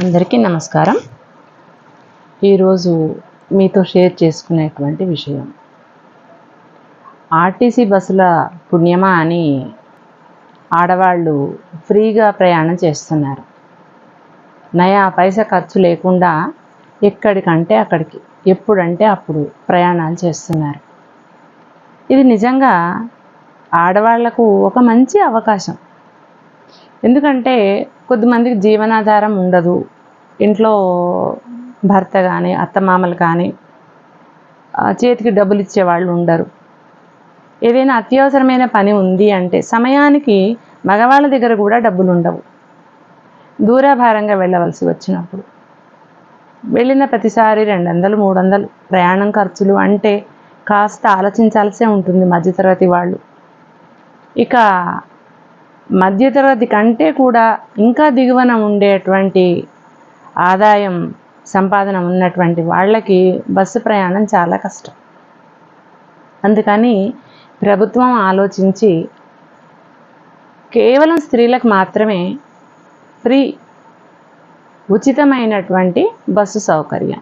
అందరికీ నమస్కారం. ఈరోజు మీతో షేర్ చేసుకునేటువంటి విషయం. ఆర్టీసీ బస్సుల పుణ్యమా అని ఆడవాళ్ళు ఫ్రీగా ప్రయాణం చేస్తున్నారు. నయా పైసా ఖర్చు లేకుండా ఎక్కడికంటే అక్కడికి ఎప్పుడంటే అప్పుడు ప్రయాణాలు చేస్తున్నారు. ఇది నిజంగా ఆడవాళ్ళకు ఒక మంచి అవకాశం. ఎందుకంటే కొద్దిమందికి జీవనాధారం ఉండదు. ఇంట్లో భర్త కానీ అత్తమామలు కానీ చేతికి డబ్బులు ఇచ్చే వాళ్ళు ఉండరు. ఏదైనా అత్యవసరమైన పని ఉంది అంటే సమయానికి మగవాళ్ళ దగ్గర కూడా డబ్బులు ఉండవు. దూరాభారంగా వెళ్ళవలసి వచ్చినప్పుడు. వెళ్ళిన ప్రతిసారి రెండు వందలు మూడు వందలు ప్రయాణం ఖర్చులు అంటే కాస్త ఆలోచించాల్సే ఉంటుంది మధ్యతరగతి వాళ్ళు. ఇక మధ్యతరగతి కంటే కూడా ఇంకా దిగువన ఉండేటువంటి ఆదాయం సంపాదన ఉన్నటువంటి వాళ్ళకి బస్సు ప్రయాణం చాలా కష్టం. అందుకని ప్రభుత్వం ఆలోచించి కేవలం స్త్రీలకు మాత్రమే ఫ్రీ ఉచితమైనటువంటి బస్సు సౌకర్యం.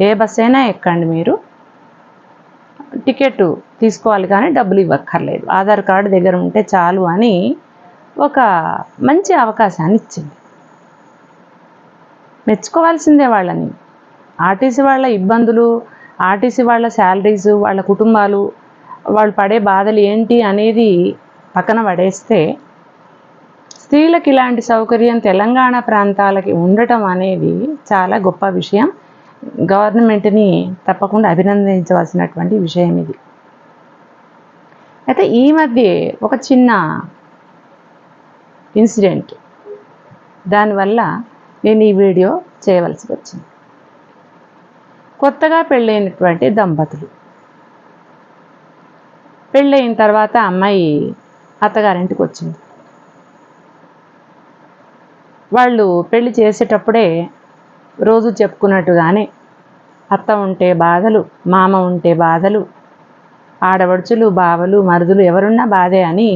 ఏ బస్సు అయినా ఎక్కండి మీరు. టికెట్ తీసుకోవాలి కానీ డబ్బులు ఇవ్వక్కర్లేదు. ఆధార్ కార్డు దగ్గర ఉంటే చాలు అని ఒక మంచి అవకాశాన్ని ఇచ్చింది. మెచ్చుకోవాల్సిందే వాళ్ళని. ఆర్టీసీ వాళ్ళ ఇబ్బందులు ఆర్టీసీ వాళ్ళ శాలరీస్ వాళ్ళ కుటుంబాలు వాళ్ళు పడే బాధలు ఏంటి అనేది పక్కన పడేస్తే స్త్రీలకు ఇలాంటి సౌకర్యం తెలంగాణ ప్రాంతాలకి ఉండటం అనేది చాలా గొప్ప విషయం. గవర్నమెంట్ని తప్పకుండా అభినందించవలసినటువంటి విషయం ఇది. అయితే ఈ మధ్య ఒక చిన్న ఇన్సిడెంట్. దానివల్ల నేను ఈ వీడియో చేయవలసి వచ్చింది. కొత్తగా పెళ్ళైనటువంటి దంపతులు. పెళ్ళయిన తర్వాత అమ్మాయి అత్తగారింటికి వచ్చింది వాళ్ళు పెళ్ళి చేసేటప్పుడే రోజు చెప్పుకున్నట్టుగానే అత్త ఉంటే బాధలు మామ ఉంటే బాధలు ఆడవడుచులు బావలు మరుదులు ఎవరున్నా బాధే అని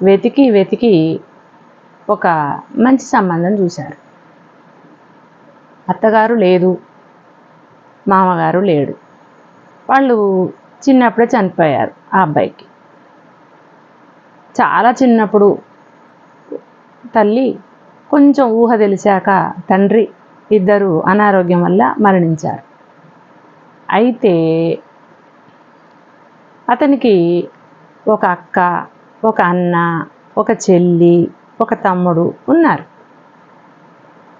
వెతికి వెతికి ఒక మంచి సంబంధం చూశారు. అత్తగారు లేదు. మామగారు లేడు. వాళ్ళు చిన్నప్పుడే చనిపోయారు ఆ అబ్బాయికి. చాలా చిన్నప్పుడు తల్లి కొంచెం ఊహ తెలిసాక తండ్రి ఇద్దరు అనారోగ్యం వల్ల మరణించారు. అయితే అతనికి ఒక అక్క ఒక అన్న ఒక చెల్లి ఒక తమ్ముడు ఉన్నారు.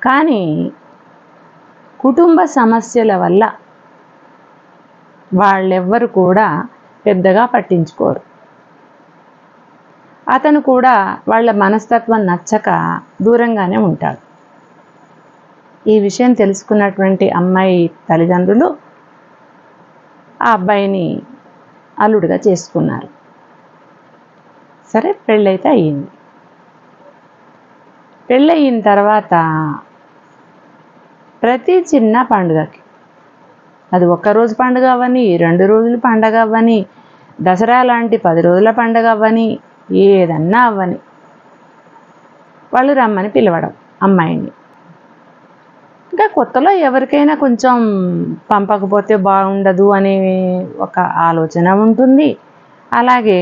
కానీ కుటుంబ సమస్యల వల్ల వాళ్ళెవ్వరు కూడా పెద్దగా పట్టించుకోరు. అతను కూడా వాళ్ళ మనస్తత్వం నచ్చక దూరంగానే ఉంటాడు. ఈ విషయం తెలుసుకున్నటువంటి అమ్మాయి తల్లిదండ్రులు ఆ అబ్బాయిని అల్లుడిగా చేసుకున్నారు. సరే పెళ్ళైతే అయ్యింది. పెళ్ళయిన తర్వాత ప్రతి చిన్న పండుగకి అది ఒక్కరోజు పండుగ అవ్వని రెండు రోజులు పండుగ అవ్వని దసరా లాంటి పది రోజుల పండుగ అవ్వని ఏదన్నా అవ్వని వాళ్ళు రమ్మని పిలవడం అమ్మాయిని. ఇంకా కొత్తలో ఎవరికైనా కొంచెం పంపకపోతే బాగుండదు అనే ఒక ఆలోచన ఉంటుంది. అలాగే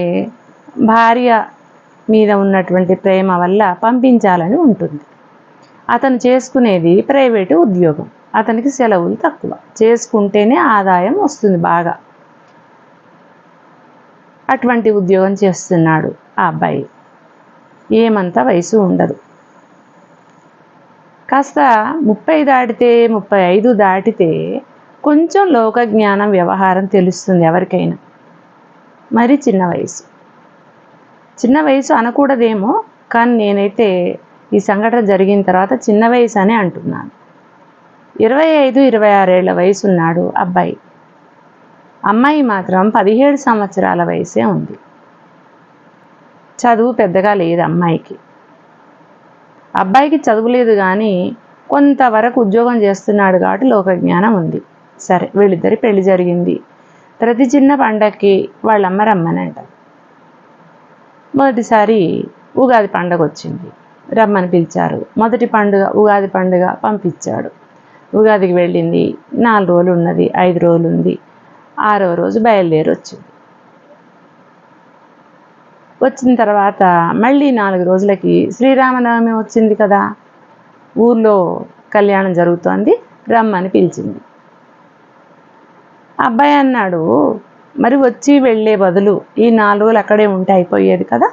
భార్య మీద ఉన్నటువంటి ప్రేమ వల్ల పంపించాలని ఉంటుంది. అతను చేసుకునేది ప్రైవేటు ఉద్యోగం. అతనికి సెలవులు తక్కువ. చేసుకుంటేనే ఆదాయం వస్తుంది బాగా. అటువంటి ఉద్యోగం చేస్తున్నాడు ఆ అబ్బాయి. ఏమంత వయసు ఉండదు. కాస్త ముప్పై దాటితే ముప్పై ఐదు దాటితే కొంచెం లోక జ్ఞానం వ్యవహారం తెలుస్తుంది ఎవరికైనా. మరి చిన్న వయసు. చిన్న వయసు అనకూడదేమో కానీ నేనైతే ఈ సంఘటన జరిగిన తర్వాత చిన్న వయసు అనే అంటున్నాను. ఇరవై ఐదు ఇరవై ఆరేళ్ళ వయసున్నాడు అబ్బాయి. అమ్మాయి మాత్రం పదిహేడు సంవత్సరాల వయసే ఉంది. చదువు పెద్దగా లేదు అమ్మాయికి. అబ్బాయికి చదువు లేదు కానీ కొంతవరకు ఉద్యోగం చేస్తున్నాడు కాబట్టి లోకజ్ఞానం ఉంది. సరే వీళ్ళిద్దరి పెళ్ళి జరిగింది. ప్రతి చిన్న పండక్కి వాళ్ళ అమ్మ అంటారు మొదటిసారి ఉగాది పండగ వచ్చింది. రమ్మని పిలిచారు. మొదటి పండుగ ఉగాది పండుగ పంపించాడు. ఉగాదికి వెళ్ళింది. నాలుగు రోజులు ఉన్నది ఐదు రోజులు ఉంది. ఆరవ రోజు బయలుదేరి వచ్చింది. వచ్చిన తర్వాత మళ్ళీ నాలుగు రోజులకి శ్రీరామనవమి వచ్చింది కదా. ఊర్లో కళ్యాణం జరుగుతోంది. రమ్మని పిలిచింది. అబ్బాయి అన్నాడు మరి వచ్చి వెళ్ళే బదులు ఈ నాలుగు రోజులు అక్కడే ఉంటే అయిపోయేది కదా?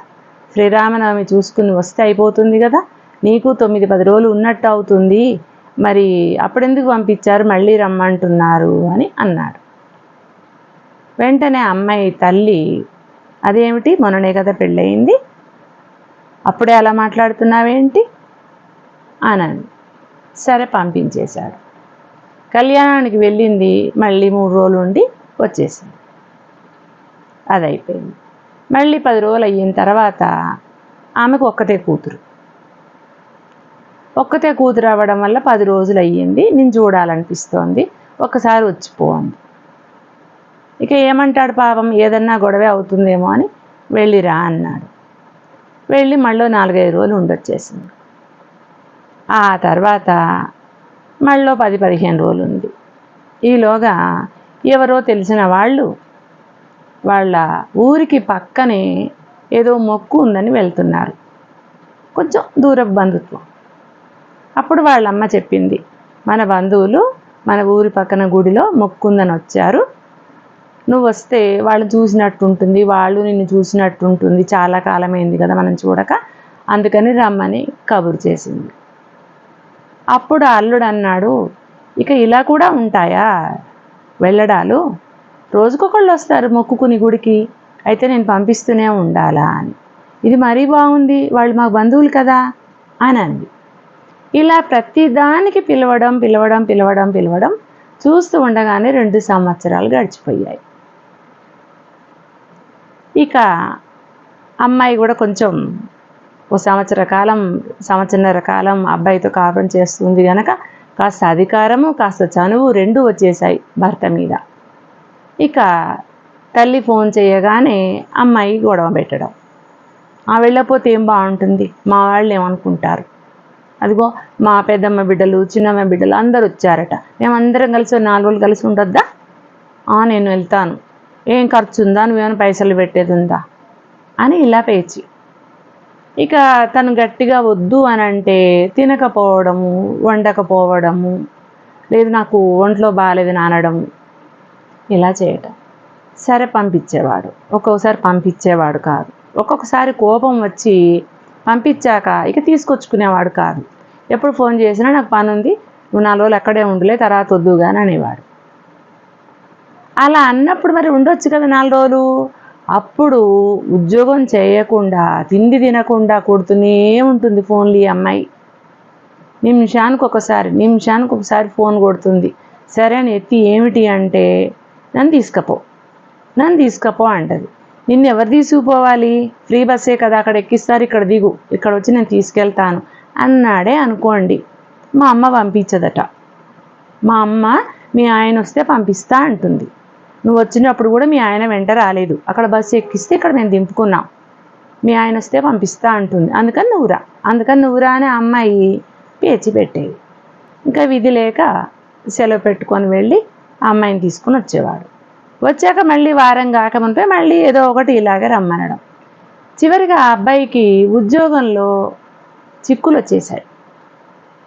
శ్రీరామనవమి చూసుకుని వస్తే అయిపోతుంది కదా? నీకు తొమ్మిది పది రోజులు ఉన్నట్టు అవుతుంది. మరి అప్పుడెందుకు పంపించారు? మళ్ళీ రమ్మంటున్నారు అని అన్నాడు. వెంటనే అమ్మాయి తల్లి అదేమిటి? మొన్ననే కదా పెళ్ళయింది. అప్పుడే అలా మాట్లాడుతున్నావేంటి? అనండి సరే పంపించేశాడు. కళ్యాణానికి వెళ్ళింది మళ్ళీ మూడు రోజులు ఉండి వచ్చేసింది. అది అయిపోయింది మళ్ళీ పది రోజులు అయిన తర్వాత ఆమెకు ఒక్కతే కూతురు. ఒక్కతే కూతురు అవ్వడం వల్ల పది రోజులు అయ్యింది. నేను చూడాలనిపిస్తోంది. ఒక్కసారి వచ్చిపోంది. ఇక ఏమంటాడు పాపం? ఏదన్నా గొడవే అవుతుందేమో అని వెళ్ళిరా అన్నాడు. వెళ్ళి మళ్ళీ నాలుగైదు రోజులు ఉండొచ్చేసింది. ఆ తర్వాత మళ్ళీ పది పదిహేను రోజులు ఉంది. ఈలోగా ఎవరో తెలిసిన వాళ్ళు వాళ్ళ ఊరికి పక్కనే ఏదో మొక్కు ఉందని వెళ్తున్నారు. కొంచెం దూర బంధుత్వం. అప్పుడు వాళ్ళ అమ్మ చెప్పింది మన బంధువులు మన ఊరి పక్కన గుడిలో మొక్కు ఉందని వచ్చారు. నువ్వు వస్తే వాళ్ళు చూసినట్టు ఉంటుంది వాళ్ళు నిన్ను చూసినట్టు ఉంటుంది చాలా కాలమైంది కదా మనం చూడక. అందుకని రమ్మని కబురు చేసింది. అప్పుడు అల్లుడు అన్నాడు ఇక ఇలా కూడా ఉంటాయా? వెళ్ళడాలు? రోజుకొకళ్ళు వస్తారు మొక్కుకుని గుడికి. అయితే నేను పంపిస్తూనే ఉండాలా అని. ఇది మరీ బాగుంది వాళ్ళు మాకు బంధువులు కదా అని అంది. ఇలా ప్రతిదానికి పిలవడం పిలవడం పిలవడం పిలవడం చూస్తూ ఉండగానే రెండు సంవత్సరాలు గడిచిపోయాయి. ఇక అమ్మాయి కూడా కొంచెం ఓ సంవత్సర కాలం సంవత్సరన్నర కాలం అబ్బాయితో కాపురం చేస్తుంది కనుక కాస్త అధికారము కాస్త చనువు రెండు వచ్చేసాయి భర్త మీద. ఇక తల్లి ఫోన్ చేయగానే అమ్మాయి గొడవ పెట్టడం. ఆ వెళ్ళకపోతే ఏం బాగుంటుంది? మా వాళ్ళు ఏమనుకుంటారు? అదిగో మా పెద్దమ్మ బిడ్డలు చిన్నమ్మ బిడ్డలు అందరు వచ్చారట. మేమందరం కలిసి నాలుగు రోజులు కలిసి ఉండొద్దా? "ఆ, నేను వెళ్తాను. ఏం ఖర్చు ఉందా? నువ్వేమైనా పైసలు పెట్టేది ఉందా? అని ఇలా పేచి. ఇక తను గట్టిగా వద్దు అని అంటే తినకపోవడము వండకపోవడము లేదు నాకు ఒంట్లో బాగాలేదు అనడం ఇలా చేయటం. సరే పంపించేవాడు. ఒక్కొక్కసారి పంపించేవాడు కాదు. ఒక్కొక్కసారి కోపం వచ్చి పంపించాక ఇక తీసుకొచ్చుకునేవాడు కాదు. ఎప్పుడు ఫోన్ చేసినా నాకు పని ఉంది నువ్వు నాలుగు రోజులు అక్కడే ఉండలే తర్వాత వద్దు కానీ అనేవాడు. అలా అన్నప్పుడు మరి ఉండొచ్చు కదా నాలుగు రోజులు. అప్పుడు ఉద్యోగం చేయకుండా తిండి తినకుండా కొడుతూనే ఉంటుంది ఫోన్లు ఈ అమ్మాయి. నిమిషానికి ఒకసారి నిమిషానికి ఒకసారి ఫోన్ కొడుతుంది. సరే అని ఎత్తి ఏమిటి అంటే నన్ను తీసుకపో. నన్ను తీసుకపో అంటది. నిన్ను ఎవరు తీసుకుపోవాలి? ఫ్రీ బస్సే కదా అక్కడ ఎక్కిస్తారు ఇక్కడ దిగు ఇక్కడ వచ్చి నేను తీసుకెళ్తాను అన్నాడే అనుకోండి. మా అమ్మ పంపించదట. మా అమ్మ మీ ఆయన వస్తే పంపిస్తా అంటుంది. నువ్వు వచ్చినప్పుడు కూడా మీ ఆయన వెంట రాలేదు. అక్కడ బస్సు ఎక్కిస్తే ఇక్కడ మేము దింపుకున్నాం. మీ ఆయన వస్తే పంపిస్తా అంటుంది. అందుకని నువ్వురా అందుకని నువ్వురా అనే అమ్మాయి పేచి పెట్టేది. ఇంకా విధి లేక సెలవు పెట్టుకొని వెళ్ళి ఆ అమ్మాయిని తీసుకుని వచ్చేవాడు. వచ్చాక మళ్ళీ వారం కాకముందే మళ్ళీ ఏదో ఒకటి ఇలాగే రమ్మనడం. చివరిగా ఆ అబ్బాయికి ఉద్యోగంలో చిక్కులు వచ్చేసాయి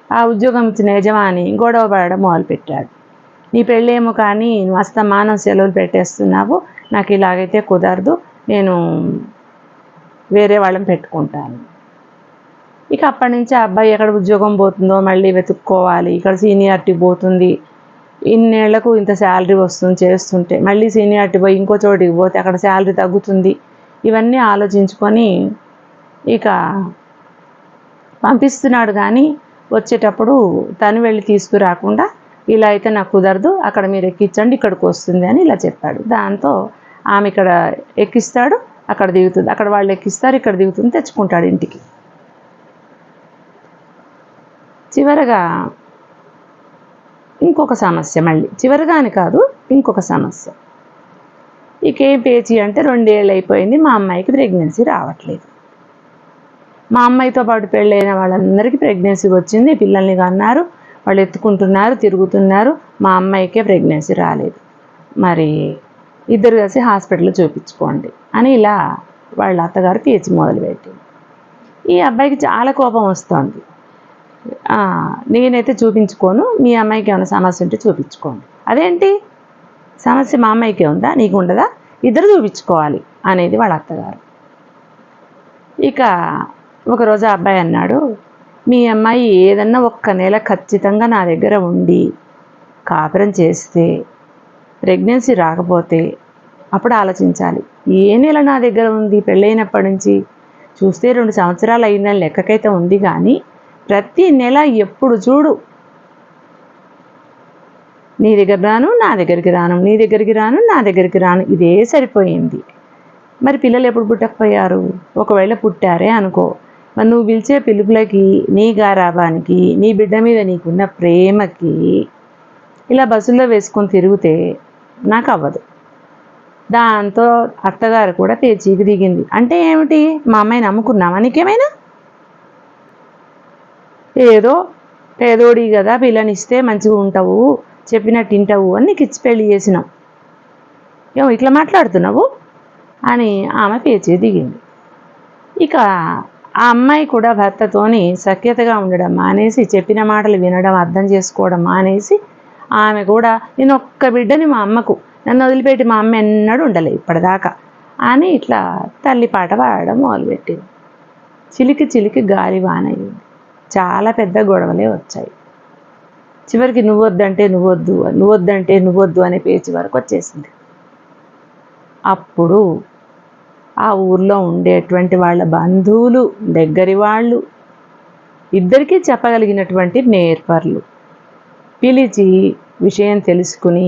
ఆ ఉద్యోగం ఇచ్చిన యజమాని గొడవ పడడం మొదలుపెట్టాడు. నీ పెళ్ళేమో కానీ నువ్వు అస్తమానం సెలవులు పెట్టేస్తున్నావు నాకు ఇలాగైతే కుదరదు నేను వేరే వాళ్ళని పెట్టుకుంటాను. ఇక అప్పటి నుంచి ఆ అబ్బాయి ఎక్కడ ఉద్యోగం పోతుందో మళ్ళీ వెతుక్కోవాలి ఇక్కడ సీనియారిటీ పోతుంది ఇన్నేళ్ళకు ఇంత శాలరీ వస్తుంది చేస్తుంటే మళ్ళీ సీనియారిటీ పోయి ఇంకో చోటికి పోతే అక్కడ శాలరీ తగ్గుతుంది. ఇవన్నీ ఆలోచించుకొని ఇక పంపిస్తున్నాడు కానీ వచ్చేటప్పుడు తను వెళ్ళి తీసుకురాకుండా ఇలా అయితే నాకు కుదరదు అక్కడ మీరు ఎక్కించండి ఇక్కడికి వస్తుంది అని ఇలా చెప్పాడు. దాంతో ఆమె ఇక్కడ ఎక్కిస్తాడు అక్కడ దిగుతుంది. అక్కడ వాళ్ళు ఎక్కిస్తారు ఇక్కడ దిగుతుంది తెచ్చుకుంటాడు ఇంటికి. చివరగా ఇంకొక సమస్య మళ్ళీ. చివరిగా అని కాదు ఇంకొక సమస్య. ఇకేం పేచి అంటే రెండేళ్ళు అయిపోయింది మా అమ్మాయికి ప్రెగ్నెన్సీ రావట్లేదు. మా అమ్మాయితో పాటు పెళ్ళైన వాళ్ళందరికీ ప్రెగ్నెన్సీ వచ్చింది పిల్లల్ని కన్నారు వాళ్ళు ఎత్తుకుంటున్నారు తిరుగుతున్నారు మా అమ్మాయికే ప్రెగ్నెన్సీ రాలేదు. మరి ఇద్దరు కలిసి హాస్పిటల్లో చూపించుకోండి అని ఇలా వాళ్ళ అత్తగారు పేచి మొదలుపెట్టింది. ఈ అబ్బాయికి చాలా కోపం వస్తుంది. నేనైతే చూపించుకోను. మీ అమ్మాయికి ఏమైనా సమస్య ఉంటే చూపించుకోండి. అదేంటి? సమస్య మా అమ్మాయికి ఉందా? నీకు ఉండదా? ఇద్దరు చూపించుకోవాలి అనేది వాళ్ళ అత్తగారు. ఇక ఒకరోజు ఆ అబ్బాయి అన్నాడు మీ అమ్మాయి ఏదన్నా ఒక్క నెల ఖచ్చితంగా నా దగ్గర ఉండి కాపురం చేస్తే ప్రెగ్నెన్సీ రాకపోతే అప్పుడు ఆలోచించాలి. ఏ నెల నా దగ్గర ఉంది? పెళ్ళైనప్పటి నుంచి చూస్తే రెండు సంవత్సరాలు అయిందని లెక్కకైతే ఉంది కానీ ప్రతి నెల ఎప్పుడు చూడు. నీ దగ్గర రాను నా దగ్గరికి రాను నీ దగ్గరికి రాను నా దగ్గరికి రాను. ఇదే సరిపోయింది. మరి పిల్లలు ఎప్పుడు పుట్టకపోయారు? ఒకవేళ పుట్టారే అనుకో. మరి నువ్వు పిలిచే పిలుపులకి నీ గారాబానికి నీ బిడ్డ మీద నీకున్న ప్రేమకి ఇలా బస్సుల్లో వేసుకొని తిరిగితే నాకు అవ్వదు దాంతో అత్తగారు కూడా పేచీకి దిగింది. అంటే ఏమిటి? మా అమ్మాయిని నమ్ముకున్నావా? నీకేమైనా? ఏదో పేదోడి కదా పిల్లనిస్తే మంచిగా ఉంటావు చెప్పినట్టు వింటావు అని నీకు ఇచ్చి పెళ్ళి చేసినాం. ఏమో ఇట్లా మాట్లాడుతున్నావు అని ఆమె పేచే దిగింది. ఇక ఆ అమ్మాయి కూడా భర్తతోని సఖ్యతగా ఉండడం మానేసి చెప్పిన మాటలు వినడం అర్థం చేసుకోవడం మానేసి ఆమె కూడా నేను ఒక్క బిడ్డని మా అమ్మకు నన్ను వదిలిపెట్టి మా అమ్మ ఎన్నడూ ఉండలే ఇప్పటిదాకా అని ఇట్లా తల్లి పాట పాడడం మొదలుపెట్టింది. చిలికి చిలికి గాలి వానయ్యింది. చాలా పెద్ద గొడవలే వచ్చాయి. చివరికి నువ్వొద్దంటే నువ్వొద్దు నువ్వొద్దంటే నువ్వొద్దు అనే పేచి వరకు వచ్చేసింది. అప్పుడు ఆ ఊర్లో ఉండేటువంటి వాళ్ళ బంధువులు దగ్గరి వాళ్ళు ఇద్దరికీ చెప్పగలిగినటువంటి నేర్పర్లు పిలిచి విషయం తెలుసుకుని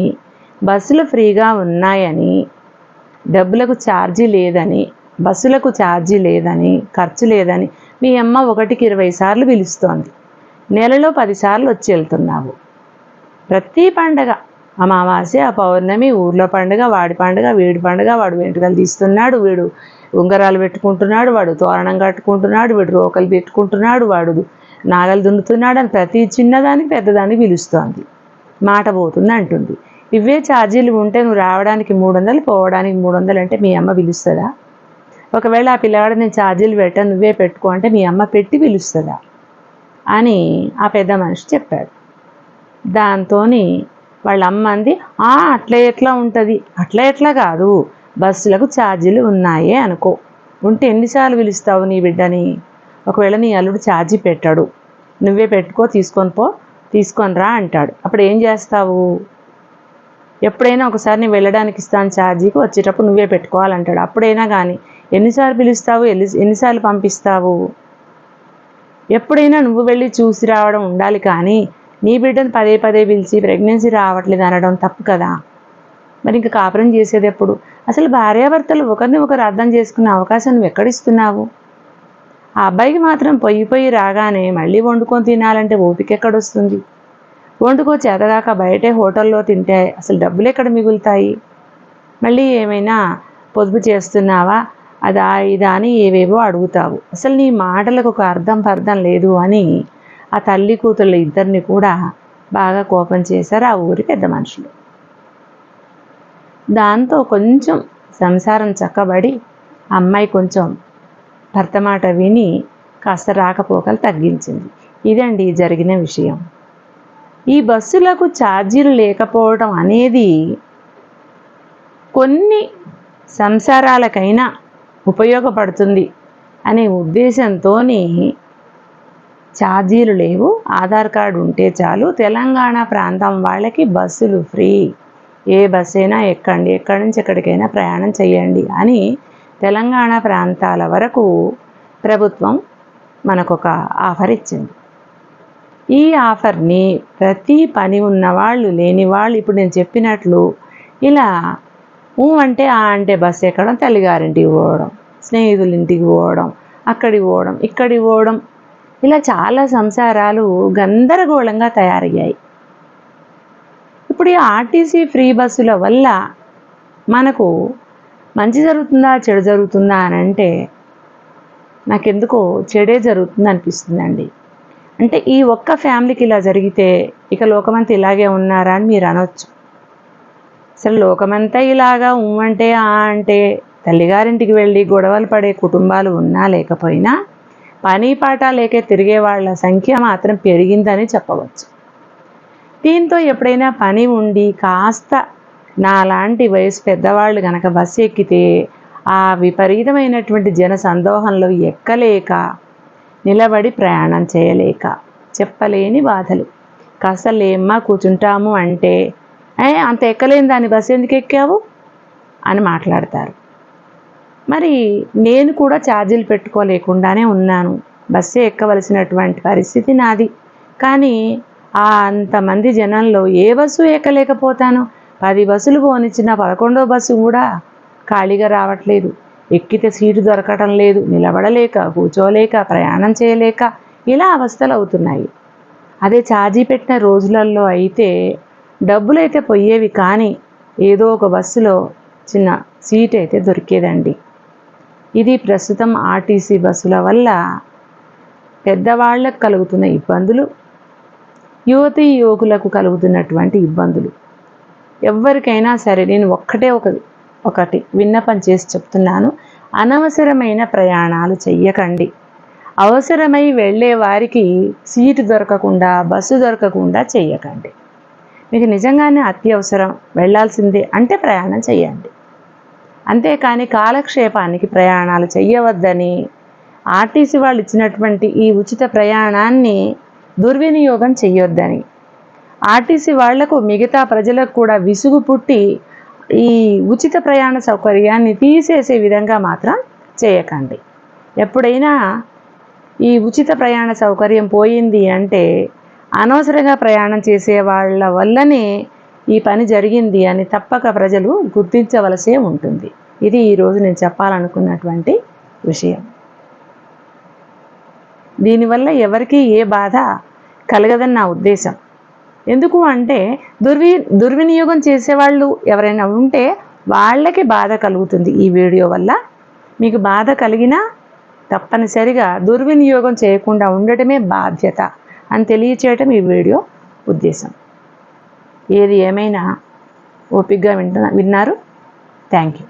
బస్సులు ఫ్రీగా ఉన్నాయని డబ్బులకు ఛార్జీ లేదని బస్సులకు ఛార్జీ లేదని ఖర్చు లేదని మీ అమ్మ ఒకటికి ఇరవై సార్లు పిలుస్తోంది. నెలలో పదిసార్లు వచ్చి వెళ్తున్నావు. ప్రతి పండగ అమావాస్య పౌర్ణమి ఊర్లో పండుగ వాడి పండుగ వీడి పండుగ వాడు వెంట్రుకలు తీస్తున్నాడు వీడు ఉంగరాలు పెట్టుకుంటున్నాడు వాడు తోరణం కట్టుకుంటున్నాడు వీడు రోకలు పెట్టుకుంటున్నాడు వాడు నాగలు దున్నుతున్నాడు అని ప్రతి చిన్నదానికి పెద్దదానికి పిలుస్తోంది. మాట పోతుంది అంటుంది. ఇవే ఛార్జీలు ఉంటే నువ్వు రావడానికి మూడు వందలు పోవడానికి మూడు వందలు అంటే మీ అమ్మ పిలుస్తుందా? ఒకవేళ ఆ పిల్లవాడు నేను ఛార్జీలు పెట్టా నువ్వే పెట్టుకో అంటే మీ అమ్మ పెట్టి పిలుస్తుందా? అని ఆ పెద్ద మనిషి చెప్పాడు. దాంతో వాళ్ళ అమ్మ అంది "ఆ, అట్లా ఎట్లా ఉంటుంది? అట్లా ఎట్లా కాదు. బస్సులకు ఛార్జీలు ఉన్నాయే అనుకో. ఉంటే ఎన్నిసార్లు పిలుస్తావు నీ బిడ్డని? ఒకవేళ నీ అల్లుడు ఛార్జీ పెట్టాడు. నువ్వే పెట్టుకో తీసుకొని పో తీసుకొని రా అంటాడు. అప్పుడు ఏం చేస్తావు? ఎప్పుడైనా ఒకసారి నేను వెళ్ళడానికి ఇస్తాను ఛార్జీకి వచ్చేటప్పుడు నువ్వే పెట్టుకోవాలంటాడు. అప్పుడైనా కానీ ఎన్నిసార్లు పిలుస్తావు? ఎన్ని ఎన్నిసార్లు పంపిస్తావు? ఎప్పుడైనా నువ్వు వెళ్ళి చూసి రావడం ఉండాలి కానీ నీ బిడ్డను పదే పదే పిలిచి ప్రెగ్నెన్సీ రావట్లేదు అనడం తప్పు కదా. మరి ఇంకా కాపురం చేసేది ఎప్పుడు? అసలు భార్యాభర్తలు ఒకరిని ఒకరు అర్థం చేసుకునే అవకాశం నువ్వు ఎక్కడిస్తున్నావు? ఆ అబ్బాయికి మాత్రం పొయ్యి పొయ్యి రాగానే మళ్ళీ వండుకొని తినాలంటే ఓపిక ఎక్కడొస్తుంది? వండుకో చేతగాక బయటే హోటల్లో తింటే అసలు డబ్బులు ఎక్కడ మిగులుతాయి? మళ్ళీ ఏమైనా పొదుపు చేస్తున్నావా? అదా ఇదా అని ఏవేవో అడుగుతావు. అసలు నీ మాటలకు ఒక అర్థం పర్థం లేదు అని ఆ తల్లి కూతుళ్ళ ఇద్దరిని కూడా బాగా కోపం చేశారు ఆ ఊరి పెద్ద మనుషులు. దాంతో కొంచెం సంసారం చక్కబడి అమ్మాయి కొంచెం భర్త మాట విని కాస్త రాకపోకలు తగ్గించింది. ఇదండి జరిగిన విషయం. ఈ బస్సులకు ఛార్జీలు లేకపోవడం అనేది కొన్ని సంసారాలకైనా ఉపయోగపడుతుంది అనే ఉద్దేశంతో ఛార్జీలు లేవు. ఆధార్ కార్డు ఉంటే చాలు. తెలంగాణ ప్రాంతం వాళ్ళకి బస్సులు ఫ్రీ. ఏ బస్ అయినా ఎక్కండి ఎక్కడి నుంచి ఎక్కడికైనా ప్రయాణం చేయండి అని తెలంగాణ ప్రాంతాల వరకు ప్రభుత్వం మనకొక ఆఫర్ ఇచ్చింది. ఈ ఆఫర్ని ప్రతి పని ఉన్న వాళ్ళు లేని వాళ్ళు ఇప్పుడు నేను చెప్పినట్లు ఇలా ఊ అంటే ఆ అంటే బస్సు ఎక్కడం తల్లిగారింటికి పోవడం స్నేహితుల ఇంటికి పోవడం అక్కడికి పోవడం ఇక్కడికి పోవడం. ఇలా చాలా సంసారాలు గందరగోళంగా తయారయ్యాయి. ఇప్పుడు ఈ ఆర్టీసీ ఫ్రీ బస్సుల వల్ల మనకు మంచి జరుగుతుందా చెడు జరుగుతుందా అని అంటే నాకెందుకో చెడే జరుగుతుంది అనిపిస్తుందండి అంటే ఈ ఒక్క ఫ్యామిలీకి ఇలా జరిగితే ఇక లోకమంతా ఇలాగే ఉన్నారా అని మీరు అనొచ్చు. అసలు లోకమంతా ఇలాగా ఉమ్మంటే ఆ అంటే తల్లిగారింటికి వెళ్ళి గొడవలు పడే కుటుంబాలు ఉన్నా లేకపోయినా పని పాట లేక తిరిగే వాళ్ళ సంఖ్య మాత్రం పెరిగిందని చెప్పవచ్చు. దీంతో ఎప్పుడైనా పని ఉండి కాస్త నాలాంటి వయసు పెద్దవాళ్ళు గనక బస్సు ఎక్కితే ఆ విపరీతమైనటువంటి జన సందోహంలో ఎక్కలేక నిలబడి ప్రయాణం చేయలేక చెప్పలేని బాధలు. కాస్త లేమ్మా కూర్చుంటాము అంటే అంత ఎక్కలేని దాన్ని బస్సు ఎందుకు ఎక్కావు? అని మాట్లాడతారు. మరి నేను కూడా ఛార్జీలు పెట్టుకోలేకుండానే ఉన్నాను. బస్సే ఎక్కవలసినటువంటి పరిస్థితి నాది. కానీ ఆ అంతమంది జనంలో ఏ బస్సు ఎక్కలేకపోతాను? పది బస్సులు పోనిచ్చిన పదకొండో బస్సు కూడా ఖాళీగా రావట్లేదు. ఎక్కితే సీటు దొరకటం లేదు. నిలబడలేక కూర్చోలేక ప్రయాణం చేయలేక ఇలా అవస్థలు అవుతున్నాయి. అదే ఛార్జీ పెట్టిన రోజులలో అయితే డబ్బులు అయితే పోయేవి కానీ ఏదో ఒక బస్సులో చిన్న సీట్ అయితే దొరికేదండి. ఇది ప్రస్తుతం ఆర్టీసీ బస్సుల వల్ల పెద్దవాళ్ళకు కలుగుతున్న ఇబ్బందులు యువతి యువకులకు కలుగుతున్నటువంటి ఇబ్బందులు. ఎవరికైనా సరే నేను ఒక్కటే ఒక ఒకటి విన్నపం చేసి చెప్తున్నాను. అనవసరమైన ప్రయాణాలు చెయ్యకండి. అవసరమై వెళ్ళే వారికి సీటు దొరకకుండా బస్సు దొరకకుండా చెయ్యకండి. మీకు నిజంగానే అత్యవసరం వెళ్ళాల్సిందే అంటే ప్రయాణం చేయండి. అంతేకాని కాలక్షేపానికి ప్రయాణాలు చేయవద్దని ఆర్టీసీ వాళ్ళు ఇచ్చినటువంటి ఈ ఉచిత ప్రయాణాన్ని దుర్వినియోగం చేయొద్దని ఆర్టీసీ వాళ్ళకు మిగతా ప్రజలకు కూడా విసుగు పుట్టి ఈ ఉచిత ప్రయాణ సౌకర్యాన్ని తీసేసే విధంగా మాత్రం చేయకండి. ఎప్పుడైనా ఈ ఉచిత ప్రయాణ సౌకర్యం పోయింది అంటే అనవసరంగా ప్రయాణం చేసే వాళ్ళ వల్లనే ఈ పని జరిగింది అని తప్పక ప్రజలు గుర్తించవలసే ఉంటుంది. ఇది ఈరోజు నేను చెప్పాలనుకున్నటువంటి విషయం. దీనివల్ల ఎవరికీ ఏ బాధ కలగదని నా ఉద్దేశం. ఎందుకు అంటే దుర్వి దుర్వినియోగం చేసేవాళ్ళు ఎవరైనా ఉంటే వాళ్ళకి బాధ కలుగుతుంది ఈ వీడియో వల్ల. మీకు బాధ కలిగినా తప్పనిసరిగా దుర్వినియోగం చేయకుండా ఉండటమే బాధ్యత. అని తెలియచేయటం ఈ వీడియో ఉద్దేశం. ఏది ఏమైనా ఓపిక్గా వింటున్నా విన్నారు? Thank you